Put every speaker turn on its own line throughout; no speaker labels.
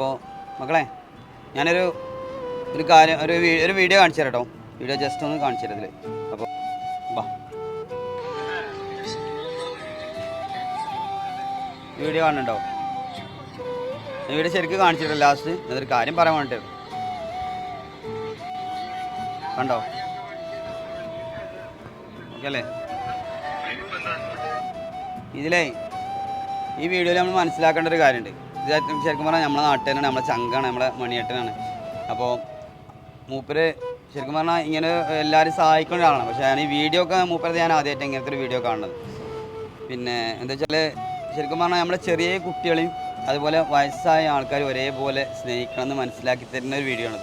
അപ്പോൾ മക്കളെ ഞാനൊരു ഒരു കാര്യം ഒരു ഒരു വീഡിയോ കാണിച്ചു തരാം കേട്ടോ വീഡിയോ ജസ്റ്റ് ഒന്ന് കാണിച്ചു തരാം ഇതിൽ അപ്പോൾ വാ. വീഡിയോ കാണുന്നുണ്ടോ? വീഡിയോ ശരിക്കും കാണിച്ചിട്ടില്ല ലാസ്റ്റ് അതൊരു കാര്യം പറയാൻ വേണ്ടിട്ട്. കണ്ടോ? ഓക്കെ അല്ലേ? ഇതിലേ ഈ വീഡിയോയിൽ നമ്മൾ മനസ്സിലാക്കേണ്ട ഒരു കാര്യമുണ്ട്. ശരിക്കും പറഞ്ഞാൽ നമ്മളെ നാട്ടുകാരാണ് നമ്മളെ ചങ്കാണ് നമ്മളെ മണിയേട്ടനാണ്. അപ്പോൾ മൂപ്പര് ശരിക്കും പറഞ്ഞാൽ ഇങ്ങനെ എല്ലാവരും സഹായിക്കുന്ന ഒരാളാണ്. പക്ഷേ ഞാൻ ഈ വീഡിയോ ഒക്കെ മൂപ്പരത് ഞാൻ ആദ്യമായിട്ട് ഇങ്ങനത്തെ ഒരു വീഡിയോ കാണുന്നത്. പിന്നെ എന്താ വെച്ചാൽ ശരിക്കും പറഞ്ഞാൽ നമ്മളെ ചെറിയ കുട്ടികളെയും അതുപോലെ വയസ്സായ ആൾക്കാർ ഒരേപോലെ സ്നേഹിക്കണം എന്ന് മനസ്സിലാക്കി തരുന്ന ഒരു വീഡിയോ ആണ്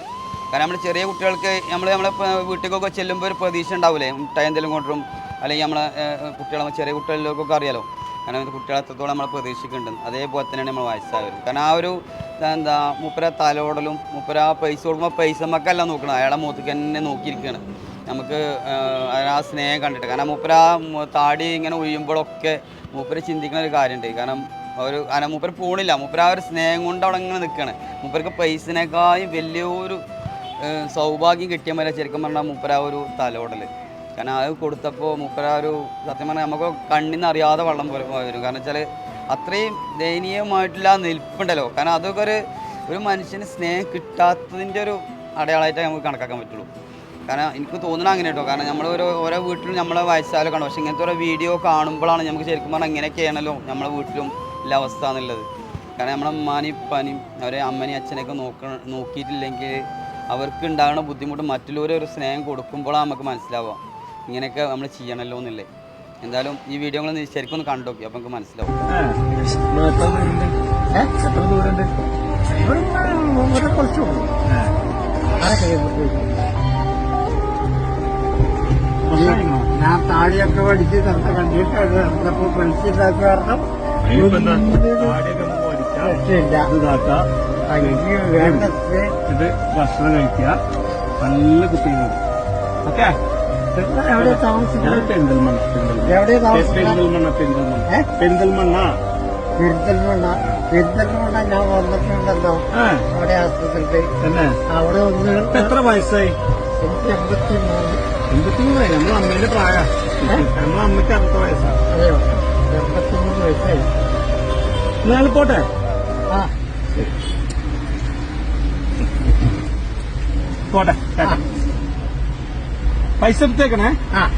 കാരണം നമ്മൾ ചെറിയ കുട്ടികൾക്ക് നമ്മൾ നമ്മളെ വീട്ടിലേക്കൊക്കെ ചെല്ലുമ്പോൾ ഒരു പ്രതീക്ഷ ഉണ്ടാവില്ലേ മുട്ടായി എന്തെങ്കിലും കൊണ്ടുവരും. അല്ലെങ്കിൽ നമ്മളെ കുട്ടികളെ ചെറിയ കുട്ടികളിലേക്കൊക്കെ അറിയാലോ? കാരണം ഇത് കുട്ടികളെ എത്രത്തോളം നമ്മൾ പ്രതീക്ഷിക്കുന്നുണ്ട്. അതേപോലെ തന്നെയാണ് നമ്മൾ വയസ്സായവർ കാരണം ആ ഒരു എന്താ മുപ്പര തലോടലും മുപ്പര പൈസ കൊടുക്കുമ്പോൾ പൈസ മക്കല്ല നോക്കണം അയാളെ മുഖത്തേക്ക് തന്നെ നോക്കിയിരിക്കുകയാണ് നമുക്ക് ആ സ്നേഹം കണ്ടിട്ട്. കാരണം മൂപ്പര താടി ഇങ്ങനെ ഒഴിയുമ്പോഴൊക്കെ മൂപ്പര് ചിന്തിക്കുന്ന ഒരു കാര്യമുണ്ട്. കാരണം ഒരു കാരണം മൂപ്പര് പോണില്ല. മൂപ്പര ആ ഒരു സ്നേഹം കൊണ്ട് അവിടെ ഇങ്ങനെ നിൽക്കുകയാണ് മൂപ്പർക്ക് പൈസനേക്കാളും വലിയൊരു സൗഭാഗ്യം കിട്ടിയ പോലെ ശരിക്കും പറഞ്ഞാൽ മൂപ്പര ഒരു തലോടൽ കാരണം അത് കൊടുത്തപ്പോൾ മൂപ്പര ഒരു സത്യം പറഞ്ഞാൽ നമുക്ക് കണ്ണിന്ന് അറിയാതെ വെള്ളം പോലെ വരും കാരണം വെച്ചാൽ അത്രയും ദയനീയമായിട്ടുള്ള നിൽപ്പുണ്ടല്ലോ. കാരണം അതൊക്കെ ഒരു ഒരു മനുഷ്യന് സ്നേഹം കിട്ടാത്തതിന്റെ ഒരു അടയാളമായിട്ടേ നമുക്ക് കണക്കാക്കാൻ പറ്റുള്ളൂ. കാരണം എനിക്ക് തോന്നണം അങ്ങനെ കേട്ടോ. കാരണം നമ്മൾ ഓരോ ഓരോ വീട്ടിലും നമ്മളെ വയസ്സായാലും കാണും പക്ഷേ ഇങ്ങനത്തെ ഓരോ വീഡിയോ കാണുമ്പോഴാണ് നമുക്ക് ശരിക്കും പറഞ്ഞാൽ ഇങ്ങനെയൊക്കെയാണല്ലോ നമ്മളെ വീട്ടിലും ഉള്ള അവസ്ഥ എന്നുള്ളത്. കാരണം നമ്മളെ ഉമ്മാനെയും ഉപ്പാനെയും അവരെ അമ്മനെയും അച്ഛനെയൊക്കെ നോക്ക നോക്കിയിട്ടില്ലെങ്കിൽ അവർക്ക് ഉണ്ടാകുന്ന ബുദ്ധിമുട്ട് മറ്റുള്ളവരെ ഒരു സ്നേഹം കൊടുക്കുമ്പോഴാണ് നമുക്ക് മനസ്സിലാവുക. ഇങ്ങനെയൊക്കെ നമ്മൾ ചെയ്യണമല്ലോ എന്നില്ലേ എന്തായാലും ഈ വീഡിയോ നിങ്ങൾ ശരിക്കും ഒന്ന് കണ്ടു നോക്കി അപ്പോൾ നമുക്ക് മനസ്സിലാവും.
താടിയൊക്കെ പഠിച്ച്
ഇത് ഭക്ഷണം കഴിക്കുക നല്ല കുട്ടികൾ ഓക്കെ
എവിടെ താമസിക്കുന്നത്?
പെരിന്തൽമണ്ണ
എവിടെ
പെരിന്തൽമണ്ണ പെരിന്തൽമണ്ണ? പെരിന്തൽമണ്ണ.
പെരിന്തൽമണ്ണ. പെരിന്തൽമണ്ണ ഞാൻ വന്നിട്ടുണ്ടല്ലോ. അവിടെ
ആശുപത്രിയിൽ
അവിടെ ഒന്ന്
എത്ര വയസ്സായി?
എനിക്ക് എൺപത്തി മൂന്ന്
എൺപത്തിമൂന്നായി നമ്മളെ അമ്മേന്റെ പ്രായ നമ്മളെ അമ്മയ്ക്ക് അറുപത് വയസ്സാണ്
അതെയോ? എൺപത്തി മൂന്ന് വയസ്സായി.
എന്നാൽ പോട്ടെ.
ആ.
പോട്ടെ. പൈസ എടുത്തേക്കണേ?
ആ.